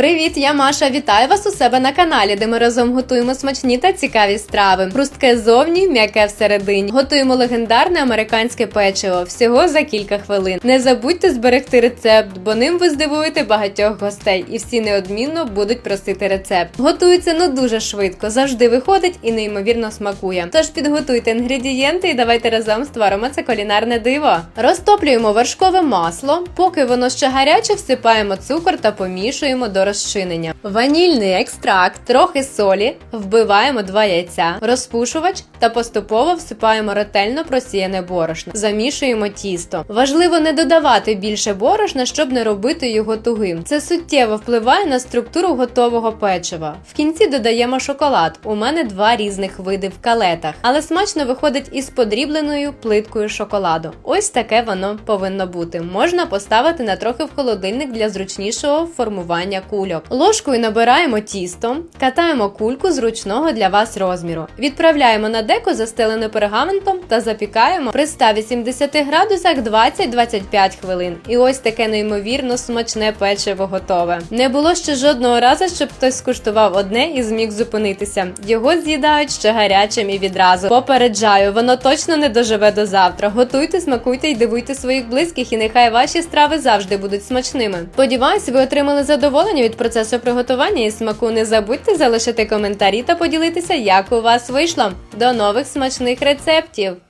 Привіт, я Маша. Вітаю вас у себе на каналі, де ми разом готуємо смачні та цікаві страви. Хрустке ззовні, м'яке всередині. Готуємо легендарне американське печиво всього за кілька хвилин. Не забудьте зберегти рецепт, бо ним ви здивуєте багатьох гостей, і всі неодмінно будуть просити рецепт. Готується ну дуже швидко, завжди виходить і неймовірно смакує. Тож підготуйте інгредієнти і давайте разом створимо це кулінарне диво. Розтоплюємо вершкове масло, поки воно ще гаряче, всипаємо цукор та помішуємо до розчинення. Ванільний екстракт, трохи солі, вбиваємо два яйця, розпушувач та поступово всипаємо ретельно просіяне борошно. Замішуємо тісто. Важливо не додавати більше борошна, щоб не робити його тугим. Це суттєво впливає на структуру готового печива. В кінці додаємо шоколад. У мене два різних види в калетах, але смачно виходить із подрібленою плиткою шоколаду. Ось таке воно повинно бути. Можна поставити на трохи в холодильник для зручнішого формування кульок. Ложкою набираємо тісто, катаємо кульку зручного для вас розміру. Відправляємо на деко застелене пергаментом та запікаємо при 180 градусах 20-25 хвилин. І ось таке неймовірно смачне печиво готове. Не було ще жодного разу, щоб хтось скуштував одне і зміг зупинитися. Його з'їдають ще гарячим і відразу. Попереджаю, воно точно не доживе до завтра. Готуйте, смакуйте і дивуйте своїх близьких, і нехай ваші страви завжди будуть смачними. Сподіваюсь, ви отримали задоволення від процесу приготування і смаку. Не забудьте залишити коментарі та поділитися, як у вас вийшло. До нових смачних рецептів!